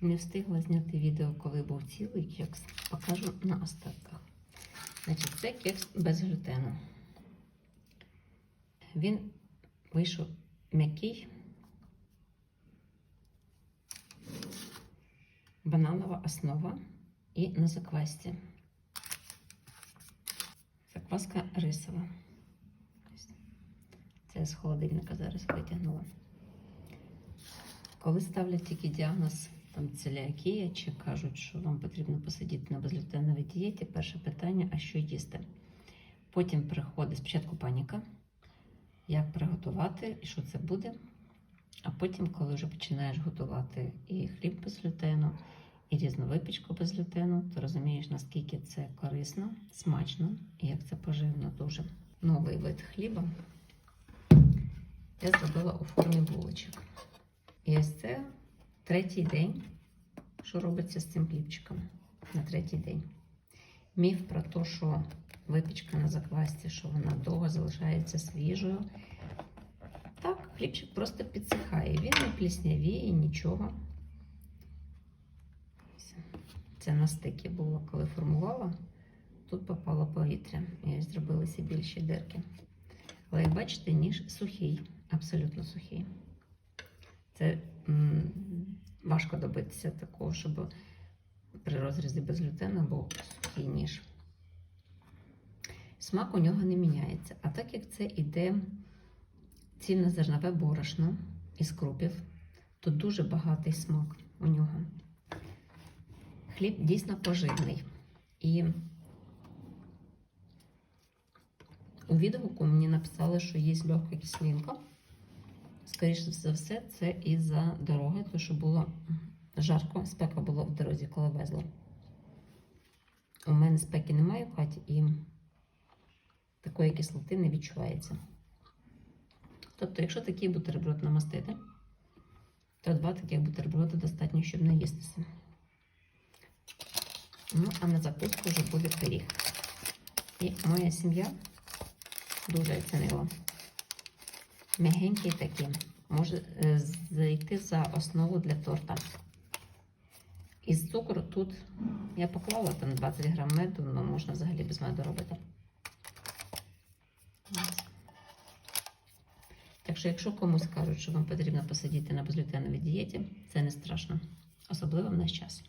Не встигла зняти відео, коли був цілий кекс. Покажу на остатках. Значить, це кекс без глютену. Він вийшов м'який. Бананова основа і на заквасті. Закваска рисова. Це з холодильника зараз витягнула. Коли ставлять тільки діагноз там целіакія, чи кажуть, що вам потрібно посидіти на безглютеновій дієті, перше питання, а що їсти? Потім приходить спочатку паніка, як приготувати і що це буде. А потім, коли вже починаєш готувати і хліб без глютену, і різну випічку без глютену, то розумієш, наскільки це корисно, смачно і як це поживно дуже. Новий вид хліба я зробила у формі булочок. І ось це третій день, що робиться з цим хлібчиком на третій день. Міф про те, що випічка на заквасті, що вона довго залишається свіжою. Так, хлібчик просто підсихає. Він не пліснявіє, нічого. Це на стикі було, коли формувала. Тут попало повітря і зробилися більші дирки. Але як бачите, ніж сухий, абсолютно сухий. Це важко добитися такого, щоб при розрізі без глютену був сухий ніж. Смак у нього не міняється. А так як це іде цільнозернове борошно із крупів, то дуже багатий смак у нього. Хліб дійсно поживний. І у відгуку мені написали, що є легка кислинка. Скоріше за все, це із-за дороги, тому що було жарко, спека була в дорозі, коли везла. У мене спеки немає в хаті і такої кислоти не відчувається. Тобто, якщо такий бутерброд намастити, то два таких бутерброди достатньо, щоб не їстися. Ну, а на закуску вже буде пиріг. І моя сім'я дуже оцінила. Мягенький такий. Може е, зайти за основу для торта. Із цукру тут я поклала там 20 грам меду, але можна взагалі без меду робити. Так що, якщо комусь кажуть, що вам потрібно посидіти на безглютеновій дієті, це не страшно. Особливо в наш час.